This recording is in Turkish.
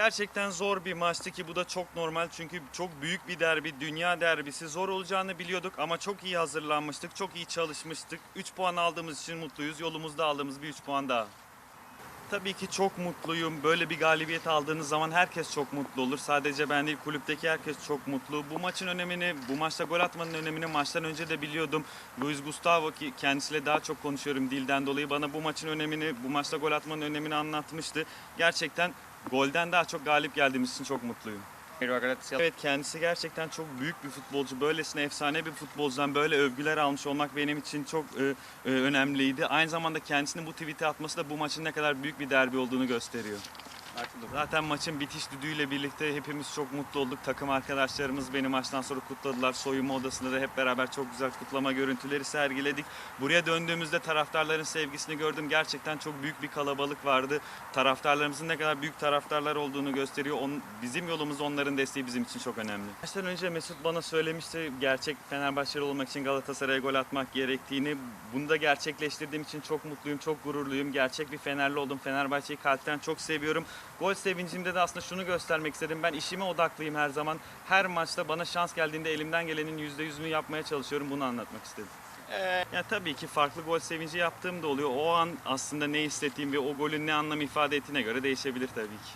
Gerçekten zor bir maçtı ki bu da çok normal çünkü çok büyük bir derbi, dünya derbisi. Zor olacağını biliyorduk ama çok iyi hazırlanmıştık, çok iyi çalışmıştık. 3 puan aldığımız için mutluyuz. Yolumuzda aldığımız bir 3 puan daha. Tabii ki çok mutluyum. Böyle bir galibiyet aldığınız zaman herkes çok mutlu olur. Sadece ben değil, kulüpteki herkes çok mutlu. Bu maçın önemini, bu maçta gol atmanın önemini maçtan önce de biliyordum. Luis Gustavo ki kendisiyle daha çok konuşuyorum dilden dolayı bana bu maçın önemini, bu maçta gol atmanın önemini anlatmıştı. Gerçekten golden daha çok galip geldiğimiz için çok mutluyum. Evet kendisi gerçekten çok büyük bir futbolcu. Böylesine efsane bir futbolcudan böyle övgüler almış olmak benim için çok e, e, önemliydi. Aynı zamanda kendisinin bu tweet'i atması da bu maçın ne kadar büyük bir derbi olduğunu gösteriyor. Zaten maçın bitiş düdüğüyle birlikte hepimiz çok mutlu olduk. Takım arkadaşlarımız beni maçtan sonra kutladılar. Soyunma odasında da hep beraber çok güzel kutlama görüntüleri sergiledik. Buraya döndüğümüzde taraftarların sevgisini gördüm. Gerçekten çok büyük bir kalabalık vardı. Taraftarlarımızın ne kadar büyük taraftarlar olduğunu gösteriyor. On, bizim yolumuz onların desteği bizim için çok önemli. Maçtan önce Mesut bana söylemişti gerçek Fenerbahçeli olmak için Galatasaray'a gol atmak gerektiğini. Bunu da gerçekleştirdiğim için çok mutluyum, çok gururluyum. Gerçek bir Fenerli oldum. Fenerbahçe'yi kalpten çok seviyorum. Gol sevincimde de aslında şunu göstermek istedim. Ben işime odaklıyım her zaman. Her maçta bana şans geldiğinde elimden gelenin %100'ünü yapmaya çalışıyorum. Bunu anlatmak istedim. Ya tabii ki farklı gol sevinci yaptığım da oluyor. O an aslında ne hissettiğim ve o golün ne anlam ifade ettiğine göre değişebilir tabii ki.